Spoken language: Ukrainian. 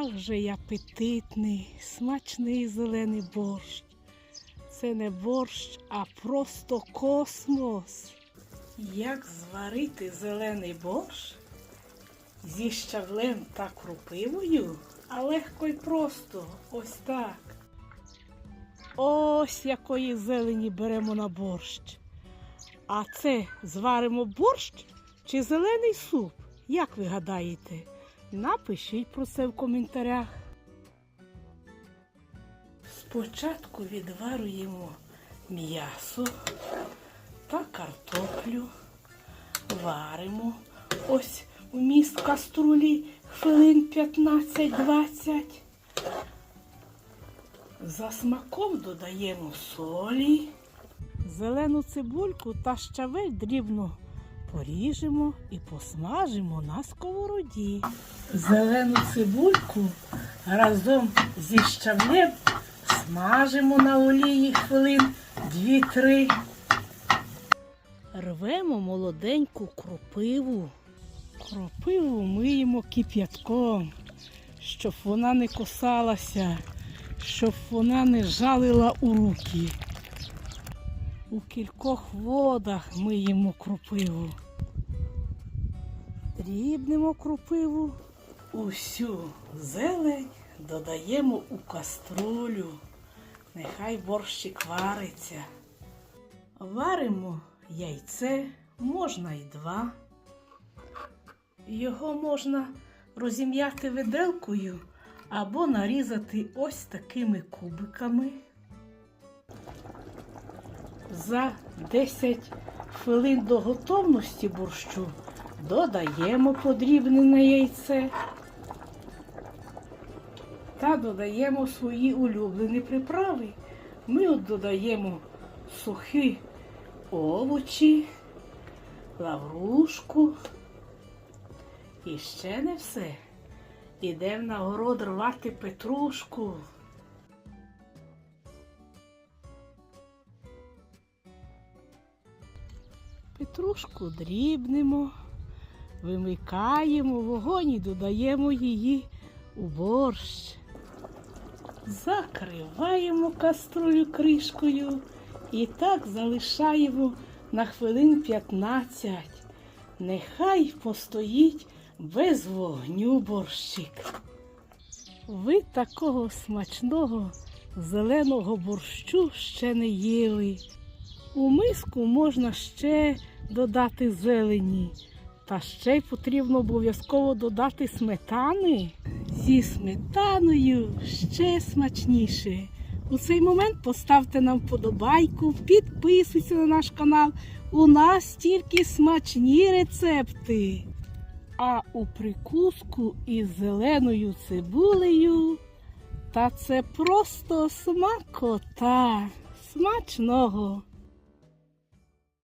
Ах же й апетитний, смачний зелений борщ. Це не борщ, а просто космос. Як зварити зелений борщ зі щавлем та крупивою, а легко й просто, ось так. Ось якої зелені беремо на борщ. А це зваримо борщ чи зелений суп? Як ви гадаєте? Напишіть про це в коментарях. Спочатку відварюємо м'ясо та картоплю. Варимо ось у міст каструлі хвилин 15-20. За смаком додаємо солі. Зелену цибульку та щавель дрібно поріжемо і посмажимо на сковороді. Зелену цибульку разом зі щавлем смажимо на олії хвилин 2-3. Рвемо молоденьку кропиву. Кропиву миємо кип'ятком, щоб вона не косалася, щоб вона не жалила у руки. У кількох водах миємо кропиву. Дрібнемо кропиву. Усю зелень додаємо у каструлю. Нехай борщик вариться. Варимо яйце, можна і два. Його можна розім'яти виделкою або нарізати ось такими кубиками. За 10 хвилин до готовності борщу додаємо подрібнене яйце та додаємо свої улюблені приправи. Ми от додаємо сухі овочі, лаврушку. І ще не все. Ідемо на город рвати петрушку. Петрушку дрібнемо, вимикаємо вогонь і додаємо її у борщ. Закриваємо каструлю кришкою і так залишаємо на хвилин 15. Нехай постоїть без вогню борщик. Ви такого смачного зеленого борщу ще не їли. У миску можна ще додати зелені. Та ще й потрібно обов'язково додати сметани. Зі сметаною ще смачніше. У цей момент поставте нам вподобайку, підписуйтесь на наш канал. У нас тільки смачні рецепти. А у прикуску із зеленою цибулею. Та це просто смакота. Смачного!